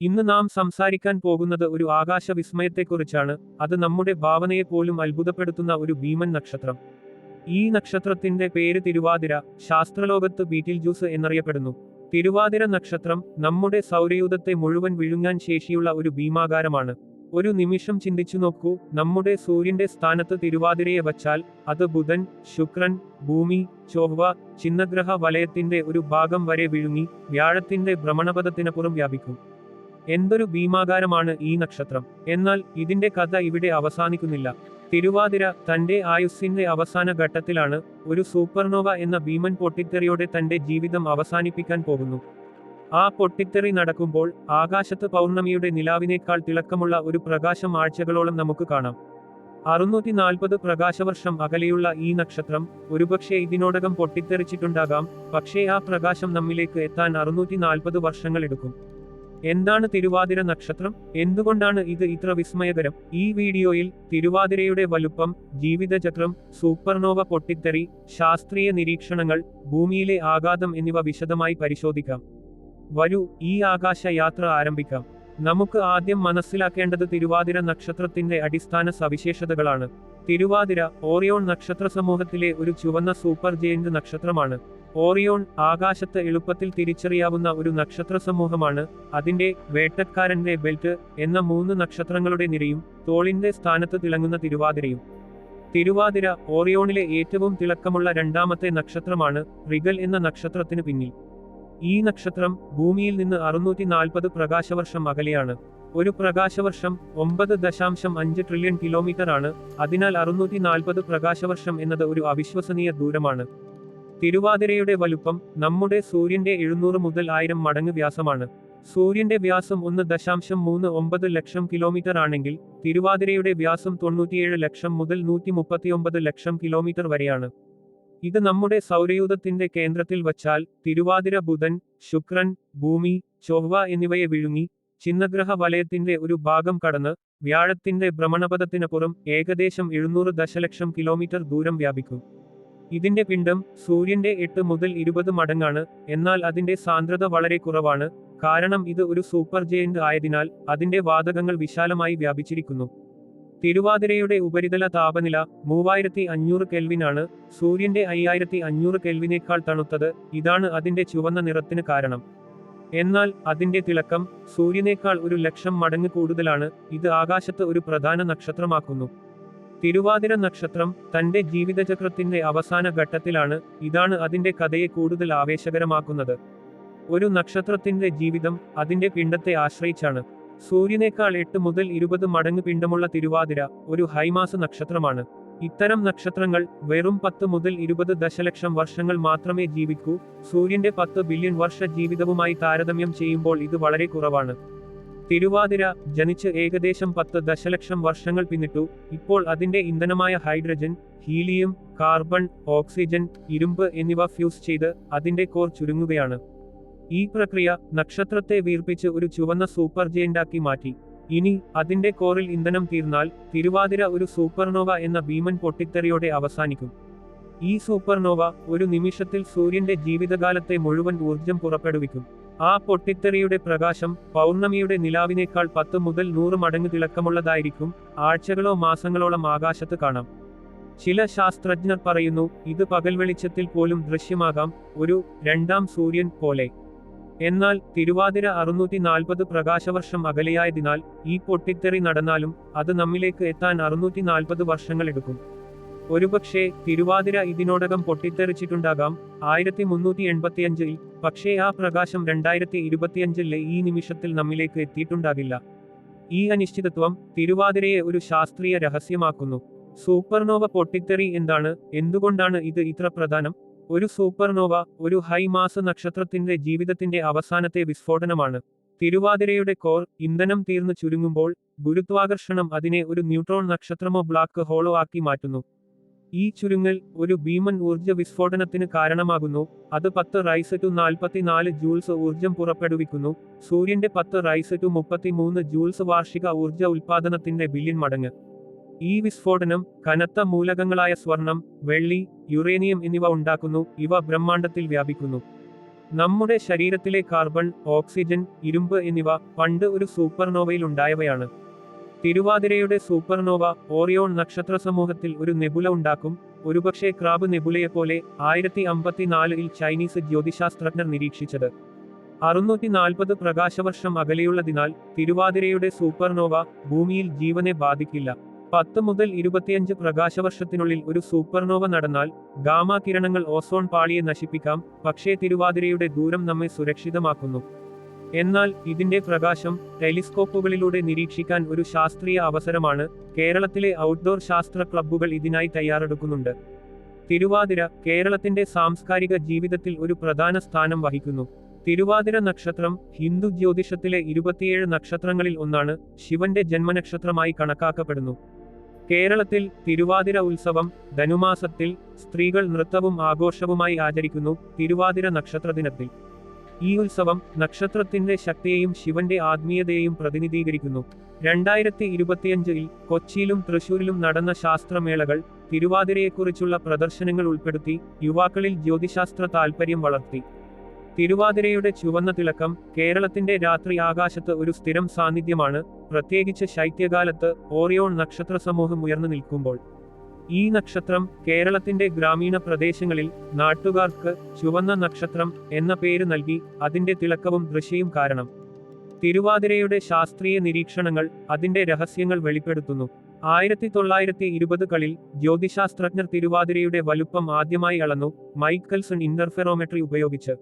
ഇന്ന് നാം സംസാരിക്കാൻ പോകുന്നത് ഒരു ആകാശ വിസ്മയത്തെക്കുറിച്ചാണ് അത് നമ്മുടെ ഭാവനയെ പോലും അത്ഭുതപ്പെടുത്തുന്ന ഒരു ഭീമൻ നക്ഷത്രം. ഈ നക്ഷത്രത്തിന്റെ പേര് തിരുവാതിര ശാസ്ത്രലോകത്ത് ബീറ്റിൽ ജ്യൂസ് എന്നറിയപ്പെടുന്നു. തിരുവാതിര നക്ഷത്രം നമ്മുടെ സൗരയൂഥത്തെ മുഴുവൻ വിഴുങ്ങാൻ ശേഷിയുള്ള ഒരു ഭീമാകാരമാണ്. ഒരു നിമിഷം ചിന്തിച്ചു നോക്കൂ നമ്മുടെ സൂര്യന്റെ സ്ഥാനത്ത് തിരുവാതിരയെ വച്ചാൽ അത് ബുധൻ ശുക്രൻ ഭൂമി ചൊവ്വ ചിന്നഗ്രഹ വലയത്തിന്റെ ഒരു ഭാഗം വരെ വിഴുങ്ങി വ്യാഴത്തിന്റെ ഭ്രമണപഥത്തിനപ്പുറം വ്യാപിക്കും. എന്തൊരു ഭീമാകാരമാണ് ഈ നക്ഷത്രം. എന്നാൽ ഇതിന്റെ കഥ ഇവിടെ അവസാനിക്കുന്നില്ല. തിരുവാതിര തന്റെ ആയുസ്സിന്റെ അവസാന ഘട്ടത്തിലാണ് ഒരു സൂപ്പർനോവ എന്ന ഭീമൻ പൊട്ടിത്തെറിയോടെ തന്റെ ജീവിതം അവസാനിപ്പിക്കാൻ പോകുന്നു. ആ പൊട്ടിത്തെറി നടക്കുമ്പോൾ ആകാശത്ത് പൗർണമിയുടെ നിലാവിനേക്കാൾ തിളക്കമുള്ള ഒരു പ്രകാശം ആഴ്ചകളോളം നമുക്ക് കാണാം. അറുന്നൂറ്റി നാൽപ്പത് പ്രകാശവർഷം അകലെയുള്ള ഈ നക്ഷത്രം ഒരുപക്ഷെ ഇതിനോടകം പൊട്ടിത്തെറിച്ചിട്ടുണ്ടാകാം പക്ഷേ ആ പ്രകാശം നമ്മിലേക്ക് എത്താൻ അറുന്നൂറ്റി നാൽപ്പത് വർഷങ്ങൾ എടുക്കും. എന്താണ് തിരുവാതിര നക്ഷത്രം? എന്തുകൊണ്ടാണ് ഇത് ഇത്ര വിസ്മയകരം? ഈ വീഡിയോയിൽ തിരുവാതിരയുടെ വലുപ്പം ജീവിതചക്രം സൂപ്പർനോവ പൊട്ടിത്തെറി ശാസ്ത്രീയ നിരീക്ഷണങ്ങൾ ഭൂമിയിലെ ആഘാതം എന്നിവ വിശദമായി പരിശോധിക്കാം. വരൂ ഈ ആകാശ യാത്ര ആരംഭിക്കാം. നമുക്ക് ആദ്യം മനസ്സിലാക്കേണ്ടത് തിരുവാതിര നക്ഷത്രത്തിന്റെ അടിസ്ഥാന സവിശേഷതകളാണ്. തിരുവാതിര ഓറിയോൺ നക്ഷത്ര സമൂഹത്തിലെ ഒരു ചുവന്ന സൂപ്പർ ജയന്റ് നക്ഷത്രമാണ്. ഓറിയോൺ ആകാശത്ത് എളുപ്പത്തിൽ തിരിച്ചറിയാവുന്ന ഒരു നക്ഷത്ര സമൂഹമാണ് അതിന്റെ വേട്ടക്കാരന്റെ ബെൽറ്റ് എന്ന മൂന്ന് നക്ഷത്രങ്ങളുടെ നിരയും തോളിന്റെ സ്ഥാനത്ത് തിളങ്ങുന്ന തിരുവാതിരയും. തിരുവാതിര ഓറിയോണിലെ ഏറ്റവും തിളക്കമുള്ള രണ്ടാമത്തെ നക്ഷത്രമാണ് റിഗൽ എന്ന നക്ഷത്രത്തിന് പിന്നിൽ. ഈ നക്ഷത്രം ഭൂമിയിൽ നിന്ന് അറുന്നൂറ്റി നാൽപ്പത് പ്രകാശവർഷം അകലെയാണ്. ഒരു പ്രകാശവർഷം ഒമ്പത് ദശാംശം അഞ്ച് ട്രില്യൺ കിലോമീറ്റർ ആണ് അതിനാൽ അറുന്നൂറ്റി നാൽപ്പത് പ്രകാശവർഷം എന്നത് ഒരു അവിശ്വസനീയ ദൂരമാണ്. തിരുവാതിരയുടെ വലുപ്പം നമ്മുടെ സൂര്യന്റെ എഴുന്നൂറ് മുതൽ ആയിരം മടങ്ങ് വ്യാസമാണ്. സൂര്യന്റെ വ്യാസം ഒന്ന് ദശാംശം മൂന്ന് ഒമ്പത് ലക്ഷം കിലോമീറ്റർ ആണെങ്കിൽ തിരുവാതിരയുടെ വ്യാസം തൊണ്ണൂറ്റിയേഴ് ലക്ഷം മുതൽ നൂറ്റി മുപ്പത്തിയൊമ്പത് ലക്ഷം കിലോമീറ്റർ വരെയാണ്. ഇത് നമ്മുടെ സൗരയൂഥത്തിന്റെ കേന്ദ്രത്തിൽ വച്ചാൽ തിരുവാതിര ബുധൻ ശുക്രൻ ഭൂമി ചൊവ്വ എന്നിവയെ വിഴുങ്ങി ചിന്നഗ്രഹ വലയത്തിന്റെ ഒരു ഭാഗം കടന്ന് വ്യാഴത്തിന്റെ ഭ്രമണപഥത്തിനപ്പുറം ഏകദേശം എഴുന്നൂറ് ദശലക്ഷം കിലോമീറ്റർ ദൂരം വ്യാപിക്കും. ഇതിന്റെ പിണ്ഡം സൂര്യന്റെ എട്ട് മുതൽ ഇരുപത് മടങ്ങാണ് എന്നാൽ അതിന്റെ സാന്ദ്രത വളരെ കുറവാണ്. കാരണം ഇത് ഒരു സൂപ്പർ ജയന്റ് ആയതിനാൽ അതിന്റെ വാതകങ്ങൾ വിശാലമായി വ്യാപിച്ചിരിക്കുന്നു. തിരുവാതിരയുടെ ഉപരിതല താപനില മൂവായിരത്തി അഞ്ഞൂറ് കെൽവിനാണ് സൂര്യന്റെ അയ്യായിരത്തി അഞ്ഞൂറ് കെൽവിനേക്കാൾ തണുത്തത് ഇതാണ് അതിന്റെ ചുവന്ന നിറത്തിന് കാരണം. എന്നാൽ അതിന്റെ തിളക്കം സൂര്യനേക്കാൾ ഒരു ലക്ഷം മടങ്ങ് കൂടുതലാണ്. ഇത് ആകാശത്ത് ഒരു പ്രധാന നക്ഷത്രമാക്കുന്നു. തിരുവാതിര നക്ഷത്രം തന്റെ ജീവിതചക്രത്തിന്റെ അവസാന ഘട്ടത്തിലാണ് ഇതാണ് അതിന്റെ കഥയെ കൂടുതൽ ആവേശകരമാക്കുന്നത്. ഒരു നക്ഷത്രത്തിന്റെ ജീവിതം അതിന്റെ പിണ്ടത്തെ ആശ്രയിച്ചാണ്. സൂര്യനേക്കാൾ എട്ട് മുതൽ ഇരുപത് മടങ്ങ് പിണ്ടമുള്ള തിരുവാതിര ഒരു ഹൈമാസ നക്ഷത്രമാണ്. ഇത്തരം നക്ഷത്രങ്ങൾ വെറും പത്ത് മുതൽ ഇരുപത് ദശലക്ഷം വർഷങ്ങൾ മാത്രമേ ജീവിക്കൂ. സൂര്യന്റെ പത്ത് ബില്യൺ വർഷ ജീവിതവുമായി താരതമ്യം ചെയ്യുമ്പോൾ ഇത് വളരെ കുറവാണ്. തിരുവാതിര ജനിച്ച് ഏകദേശം പത്ത് ദശലക്ഷം വർഷങ്ങൾ പിന്നിട്ടു. ഇപ്പോൾ അതിന്റെ ഇന്ധനമായ ഹൈഡ്രജൻ ഹീലിയം കാർബൺ ഓക്സിജൻ ഇരുമ്പ് എന്നിവ ഫ്യൂസ് ചെയ്ത് അതിന്റെ കോർ ചുരുങ്ങുകയാണ്. ഈ പ്രക്രിയ നക്ഷത്രത്തെ വീർപ്പിച്ച് ഒരു ചുവന്ന സൂപ്പർ ജയന്റാക്കി മാറ്റി. ഇനി അതിന്റെ കോറിൽ ഇന്ധനം തീർന്നാൽ തിരുവാതിര ഒരു സൂപ്പർനോവ എന്ന ഭീമൻ പൊട്ടിത്തെറിയോടെ അവസാനിക്കും. ഈ സൂപ്പർനോവ ഒരു നിമിഷത്തിൽ സൂര്യന്റെ ജീവിതകാലത്തെ മുഴുവൻ ഊർജം പുറപ്പെടുവിക്കും. ആ പൊട്ടിത്തെറിയുടെ പ്രകാശം പൗർണമിയുടെ നിലാവിനേക്കാൾ പത്ത് മുതൽ നൂറ് മടങ്ങ് തിളക്കമുള്ളതായിരിക്കും ആഴ്ചകളോ മാസങ്ങളോളം ആകാശത്ത് കാണാം. ചില ശാസ്ത്രജ്ഞർ പറയുന്നു ഇത് പകൽ വെളിച്ചത്തിൽ പോലും ദൃശ്യമാകാം ഒരു രണ്ടാം സൂര്യൻ പോലെ. എന്നാൽ തിരുവാതിര അറുന്നൂറ്റി നാൽപ്പത് പ്രകാശവർഷം അകലെയായതിനാൽ ഈ പൊട്ടിത്തെറി നടന്നാലും അത് നമ്മിലേക്ക് എത്താൻ അറുന്നൂറ്റി നാൽപ്പത് വർഷങ്ങളെടുക്കും ഒരുപക്ഷെ തിരുവാതിര ഇതിനോടകം പൊട്ടിത്തെറിച്ചിട്ടുണ്ടാകാം. ആയിരത്തി മുന്നൂറ്റി എൺപത്തിയഞ്ചിൽ പക്ഷേ ആ പ്രകാശം രണ്ടായിരത്തി ഇരുപത്തിയഞ്ചിലെ ഈ നിമിഷത്തിൽ നമ്മിലേക്ക് എത്തിയിട്ടുണ്ടാകില്ല. ഈ അനിശ്ചിതത്വം തിരുവാതിരയെ ഒരു ശാസ്ത്രീയ രഹസ്യമാക്കുന്നു. സൂപ്പർനോവ പൊട്ടിത്തെറി എന്താണ്? എന്തുകൊണ്ടാണ് ഇത് ഇത്ര പ്രധാനം? ഒരു സൂപ്പർനോവ ഒരു ഹൈമാസ നക്ഷത്രത്തിന്റെ ജീവിതത്തിന്റെ അവസാനത്തെ വിസ്ഫോടനമാണ്. തിരുവാതിരയുടെ കോർ ഇന്ധനം തീർന്നു ചുരുങ്ങുമ്പോൾ ഗുരുത്വാകർഷണം അതിനെ ഒരു ന്യൂട്രോൺ നക്ഷത്രമോ ബ്ലാക്ക് ഹോളോ ആക്കി മാറ്റുന്നു. ഈ ചുരുങ്ങൽ ഒരു ഭീമൻ ഊർജ വിസ്ഫോടനത്തിന് കാരണമാകുന്നു. അത് പത്ത് റൈസ് ടു നാൽപ്പത്തിനാല് ജൂൾസ് ഊർജം പുറപ്പെടുവിക്കുന്നു. സൂര്യന്റെ പത്ത് റൈസ് ടു മുപ്പത്തിമൂന്ന് ജൂൾസ് വാർഷിക ഊർജ ഉൽപാദനത്തിന്റെ ബില്യൺ മടങ്ങ്. ഈ വിസ്ഫോടനം കനത്ത മൂലകങ്ങളായ സ്വർണം വെള്ളി യുറേനിയം എന്നിവ ഉണ്ടാക്കുന്നു. ഇവ ബ്രഹ്മാണ്ടത്തിൽ വ്യാപിക്കുന്നു. നമ്മുടെ ശരീരത്തിലെ കാർബൺ ഓക്സിജൻ ഇരുമ്പ് എന്നിവ പണ്ട് ഒരു സൂപ്പർനോവയിൽ ഉണ്ടായവയാണ്. തിരുവാതിരയുടെ സൂപ്പർനോവ ഓറിയോൺ നക്ഷത്ര സമൂഹത്തിൽ ഒരു നെബുല ഉണ്ടാക്കും. ഒരുപക്ഷെ ക്രാബ് നെബുലയെപ്പോലെ ആയിരത്തി അമ്പത്തിനാലിൽ ചൈനീസ് ജ്യോതിശാസ്ത്രജ്ഞർ നിരീക്ഷിച്ചത്. അറുന്നൂറ്റി നാൽപ്പത് പ്രകാശവർഷം അകലെയുള്ളതിനാൽ തിരുവാതിരയുടെ സൂപ്പർനോവ ഭൂമിയിൽ ജീവനെ ബാധിക്കില്ല. പത്ത് മുതൽ ഇരുപത്തിയഞ്ച് പ്രകാശവർഷത്തിനുള്ളിൽ ഒരു സൂപ്പർനോവ നടന്നാൽ ഗാമ കിരണങ്ങൾ ഓസോൺ പാളിയെ നശിപ്പിക്കാം. പക്ഷേ തിരുവാതിരയുടെ ദൂരം നമ്മെ സുരക്ഷിതമാക്കുന്നു. എന്നാൽ ഇതിന്റെ പ്രകാശം ടെലിസ്കോപ്പുകളിലൂടെ നിരീക്ഷിക്കാൻ ഒരു ശാസ്ത്രീയ അവസരമാണ്. കേരളത്തിലെ ഔട്ട്ഡോർ ശാസ്ത്ര ക്ലബ്ബുകൾ ഇതിനായി തയ്യാറെടുക്കുന്നുണ്ട്. തിരുവാതിര കേരളത്തിന്റെ സാംസ്കാരിക ജീവിതത്തിൽ ഒരു പ്രധാന സ്ഥാനം വഹിക്കുന്നു. തിരുവാതിര നക്ഷത്രം ഹിന്ദു ജ്യോതിഷത്തിലെ ഇരുപത്തിയേഴ് നക്ഷത്രങ്ങളിൽ ഒന്നാണ്. ശിവന്റെ ജന്മനക്ഷത്രമായി കണക്കാക്കപ്പെടുന്നു. കേരളത്തിൽ തിരുവാതിര ഉത്സവം ധനുമാസത്തിൽ സ്ത്രീകൾ നൃത്തവും ആഘോഷവുമായി ആചരിക്കുന്നു. തിരുവാതിര നക്ഷത്ര ദിനത്തിൽ ഈ ഉത്സവം നക്ഷത്രത്തിന്റെ ശക്തിയെയും ശിവന്റെ ആത്മീയതയെയും പ്രതിനിധീകരിക്കുന്നു. രണ്ടായിരത്തി ഇരുപത്തിയഞ്ചിൽ കൊച്ചിയിലും തൃശൂരിലും നടന്ന ശാസ്ത്രമേളകൾ തിരുവാതിരയെക്കുറിച്ചുള്ള പ്രദർശനങ്ങൾ ഉൾപ്പെടുത്തി യുവാക്കളിൽ ജ്യോതിശാസ്ത്ര താൽപര്യം വളർത്തി. തിരുവാതിരയുടെ ചുവന്ന തിളക്കം കേരളത്തിന്റെ രാത്രി ആകാശത്ത് ഒരു സ്ഥിരം സാന്നിധ്യമാണ്. പ്രത്യേകിച്ച് ശൈത്യകാലത്ത് ഓറിയോൺ നക്ഷത്ര സമൂഹം ഉയർന്നു നിൽക്കുമ്പോൾ ഈ നക്ഷത്രം കേരളത്തിന്റെ ഗ്രാമീണ പ്രദേശങ്ങളിൽ നാട്ടുകാർക്ക് ചുവന്ന നക്ഷത്രം എന്ന പേര് നൽകി അതിന്റെ തിളക്കവും ദൃശ്യവും കാരണം. തിരുവാതിരയുടെ ശാസ്ത്രീയ നിരീക്ഷണങ്ങൾ അതിന്റെ രഹസ്യങ്ങൾ വെളിപ്പെടുത്തുന്നു. ആയിരത്തി തൊള്ളായിരത്തി ഇരുപതുകളിൽ ജ്യോതിശാസ്ത്രജ്ഞർ തിരുവാതിരയുടെ വലുപ്പം ആദ്യമായി അളന്നു മൈക്കൽസൺ ഇന്റർഫെറോമെട്രി ഉപയോഗിച്ച്.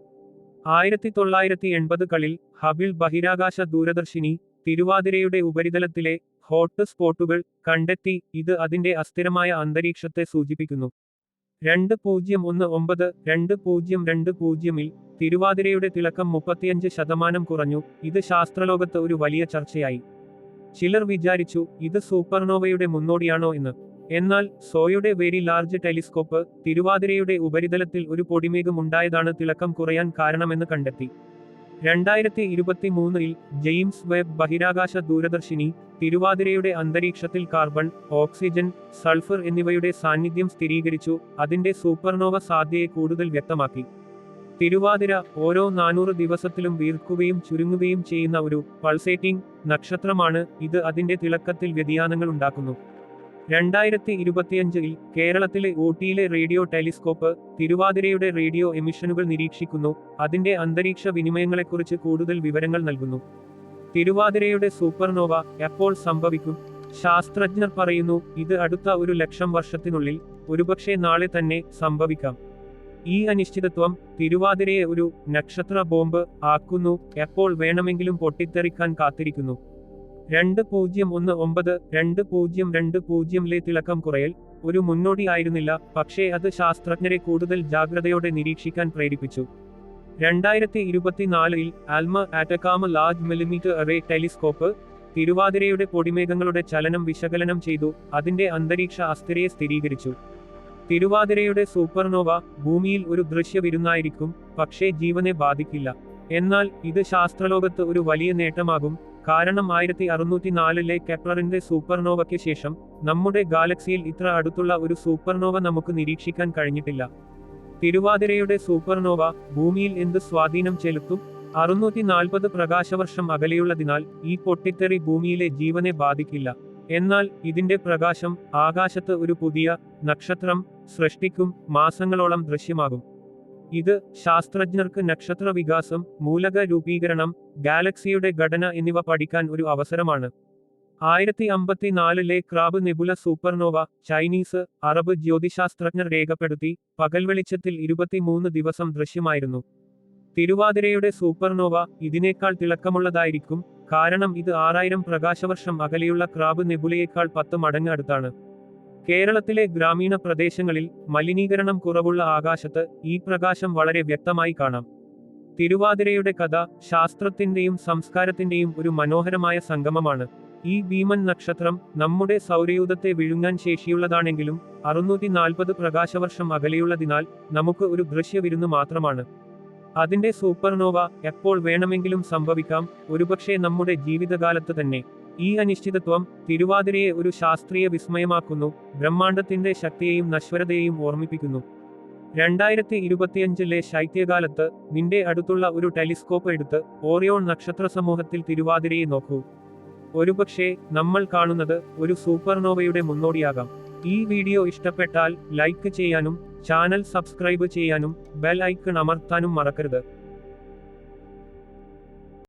ആയിരത്തി തൊള്ളായിരത്തി എൺപതുകളിൽ ഹബിൾ ബഹിരാകാശ ദൂരദർശിനി തിരുവാതിരയുടെ ഉപരിതലത്തിലെ ഹോട്ട് സ്പോട്ടുകൾ കണ്ടെത്തി ഇത് അതിന്റെ അസ്ഥിരമായ അന്തരീക്ഷത്തെ സൂചിപ്പിക്കുന്നു. രണ്ട് പൂജ്യം ഒന്ന് ഒമ്പത് രണ്ട് പൂജ്യം രണ്ട് പൂജ്യമിൽ തിരുവാതിരയുടെ തിളക്കം മുപ്പത്തിയഞ്ച് ശതമാനം കുറഞ്ഞു. ഇത് ശാസ്ത്രലോകത്ത് ഒരു വലിയ ചർച്ചയായി. ചിലർ വിചാരിച്ചു ഇത് സൂപ്പർനോവയുടെ മുന്നോടിയാണോ എന്ന്. എന്നാൽ സോയുടെ വെരി ലാർജ് ടെലിസ്കോപ്പ് തിരുവാതിരയുടെ ഉപരിതലത്തിൽ ഒരു പൊടിമേഘം ഉണ്ടായതാണ് തിളക്കം കുറയാൻ കാരണമെന്ന് കണ്ടെത്തി. രണ്ടായിരത്തി ഇരുപത്തി മൂന്നിൽ ജെയിംസ് വെബ് ബഹിരാകാശ ദൂരദർശിനി തിരുവാതിരയുടെ അന്തരീക്ഷത്തിൽ കാർബൺ ഓക്സിജൻ സൾഫർ എന്നിവയുടെ സാന്നിധ്യം സ്ഥിരീകരിച്ചു അതിന്റെ സൂപ്പർനോവ സാധ്യയെ കൂടുതൽ വ്യക്തമാക്കി. തിരുവാതിര ഓരോ നാനൂറ് ദിവസത്തിലും വീർക്കുകയും ചുരുങ്ങുകയും ചെയ്യുന്ന ഒരു പൾസേറ്റിംഗ് നക്ഷത്രമാണ് ഇത് അതിന്റെ തിളക്കത്തിൽ വ്യതിയാനങ്ങൾ ഉണ്ടാക്കുന്നു. രണ്ടായിരത്തി ഇരുപത്തിയഞ്ചിൽ കേരളത്തിലെ ഊട്ടിയിലെ റേഡിയോ ടെലിസ്കോപ്പ് തിരുവാതിരയുടെ റേഡിയോ എമിഷനുകൾ നിരീക്ഷിക്കുന്നു. അതിന്റെ അന്തരീക്ഷ വിനിമയങ്ങളെക്കുറിച്ച് കൂടുതൽ വിവരങ്ങൾ നൽകുന്നു. തിരുവാതിരയുടെ സൂപ്പർനോവ എപ്പോൾ സംഭവിക്കും? ശാസ്ത്രജ്ഞർ പറയുന്നു ഇത് അടുത്ത ഒരു ലക്ഷം വർഷത്തിനുള്ളിൽ ഒരുപക്ഷെ നാളെ തന്നെ സംഭവിക്കാം. ഈ അനിശ്ചിതത്വം തിരുവാതിരയെ ഒരു നക്ഷത്ര ബോംബ് ആക്കുന്നു. എപ്പോൾ വേണമെങ്കിലും പൊട്ടിത്തെറിക്കാൻ കാത്തിരിക്കുന്നു. രണ്ട് പൂജ്യം ഒന്ന് ഒമ്പത് രണ്ട് പൂജ്യം രണ്ട് പൂജ്യംലെ തിളക്കം കുറയൽ ഒരു മുന്നോടിയായിരുന്നില്ല പക്ഷേ അത് ശാസ്ത്രജ്ഞരെ കൂടുതൽ ജാഗ്രതയോടെ നിരീക്ഷിക്കാൻ പ്രേരിപ്പിച്ചു. രണ്ടായിരത്തി ഇരുപത്തിനാലിൽ ALMA Atacama large millimetre array telescope തിരുവാതിരയുടെ പൊടിമേഘങ്ങളുടെ ചലനം വിശകലനം ചെയ്തു അതിന്റെ അന്തരീക്ഷ അസ്ഥിരയെ സ്ഥിരീകരിച്ചു. തിരുവാതിരയുടെ സൂപ്പർനോവ ഭൂമിയിൽ ഒരു ദൃശ്യവിരുന്നായിരിക്കും പക്ഷേ ജീവനെ ബാധിക്കില്ല. എന്നാൽ ഇത് ശാസ്ത്രലോകത്ത് ഒരു വലിയ നേട്ടമാകും കാരണം ആയിരത്തി അറുന്നൂറ്റി നാലിലെ കെപ്ലറിന്റെ സൂപ്പർനോവയ്ക്ക് ശേഷം നമ്മുടെ ഗാലക്സിയിൽ ഇത്ര അടുത്തുള്ള ഒരു സൂപ്പർനോവ നമുക്ക് നിരീക്ഷിക്കാൻ കഴിഞ്ഞിട്ടില്ല. തിരുവാതിരയുടെ സൂപ്പർനോവ ഭൂമിയിൽ എന്ത് സ്വാധീനം ചെലുത്തും? അറുന്നൂറ്റി നാൽപ്പത് പ്രകാശവർഷം അകലെയുള്ളതിനാൽ ഈ പൊട്ടിത്തെറി ഭൂമിയിലെ ജീവനെ ബാധിക്കില്ല. എന്നാൽ ഇതിന്റെ പ്രകാശം ആകാശത്ത് ഒരു പുതിയ നക്ഷത്രം സൃഷ്ടിക്കും മാസങ്ങളോളം ദൃശ്യമാകും. ഇത് ശാസ്ത്രജ്ഞർക്ക് നക്ഷത്ര വികാസം മൂലക രൂപീകരണം ഗാലക്സിയുടെ ഘടന എന്നിവ പഠിക്കാൻ ഒരു അവസരമാണ്. ആയിരത്തി അമ്പത്തിനാലിലെ crab nebula supernova Chinese Arab ജ്യോതിശാസ്ത്രജ്ഞർ രേഖപ്പെടുത്തി പകൽ വെളിച്ചത്തിൽ ഇരുപത്തിമൂന്ന് ദിവസം ദൃശ്യമായിരുന്നു. തിരുവാതിരയുടെ സൂപ്പർനോവ ഇതിനേക്കാൾ തിളക്കമുള്ളതായിരിക്കും കാരണം ഇത് ആറായിരം പ്രകാശവർഷം അകലെയുള്ള ക്രാബ് നെബുലയേക്കാൾ പത്ത് മടങ്ങ് അടുത്താണ്. കേരളത്തിലെ ഗ്രാമീണ പ്രദേശങ്ങളിൽ മലിനീകരണം കുറവുള്ള ആകാശത്ത് ഈ പ്രകാശം വളരെ വ്യക്തമായി കാണാം. തിരുവാതിരയുടെ കഥ ശാസ്ത്രത്തിന്റെയും സംസ്കാരത്തിന്റെയും ഒരു മനോഹരമായ സംഗമമാണ്. ഈ ഭീമൻ നക്ഷത്രം നമ്മുടെ സൗരയൂഥത്തെ വിഴുങ്ങാൻ ശേഷിയുള്ളതാണെങ്കിലും അറുന്നൂറ്റി നാൽപ്പത് പ്രകാശവർഷം അകലെയുള്ളതിനാൽ നമുക്ക് ഒരു ദൃശ്യവിരുന്ന് മാത്രമാണ്. അതിന്റെ സൂപ്പർനോവ എപ്പോൾ വേണമെങ്കിലും സംഭവിക്കാം ഒരുപക്ഷെ നമ്മുടെ ജീവിതകാലത്ത് തന്നെ. ഈ അനിശ്ചിതത്വം തിരുവാതിരയെ ഒരു ശാസ്ത്രീയ വിസ്മയമാക്കുന്നു ബ്രഹ്മാണ്ടത്തിന്റെ ശക്തിയെയും നശ്വരതയെയും ഓർമ്മിപ്പിക്കുന്നു. രണ്ടായിരത്തി ഇരുപത്തിയഞ്ചിലെ ശൈത്യകാലത്ത് നിന്റെ അടുത്തുള്ള ഒരു ടെലിസ്കോപ്പ് എടുത്ത് ഓറിയോൺ നക്ഷത്ര സമൂഹത്തിൽ തിരുവാതിരയെ നോക്കൂ. ഒരുപക്ഷെ നമ്മൾ കാണുന്നത് ഒരു സൂപ്പർനോവയുടെ മുന്നോടിയാകാം. ഈ വീഡിയോ ഇഷ്ടപ്പെട്ടാൽ ലൈക്ക് ചെയ്യാനും ചാനൽ സബ്സ്ക്രൈബ് ചെയ്യാനും ബെൽ ഐക്കൺ അമർത്താനും മറക്കരുത്.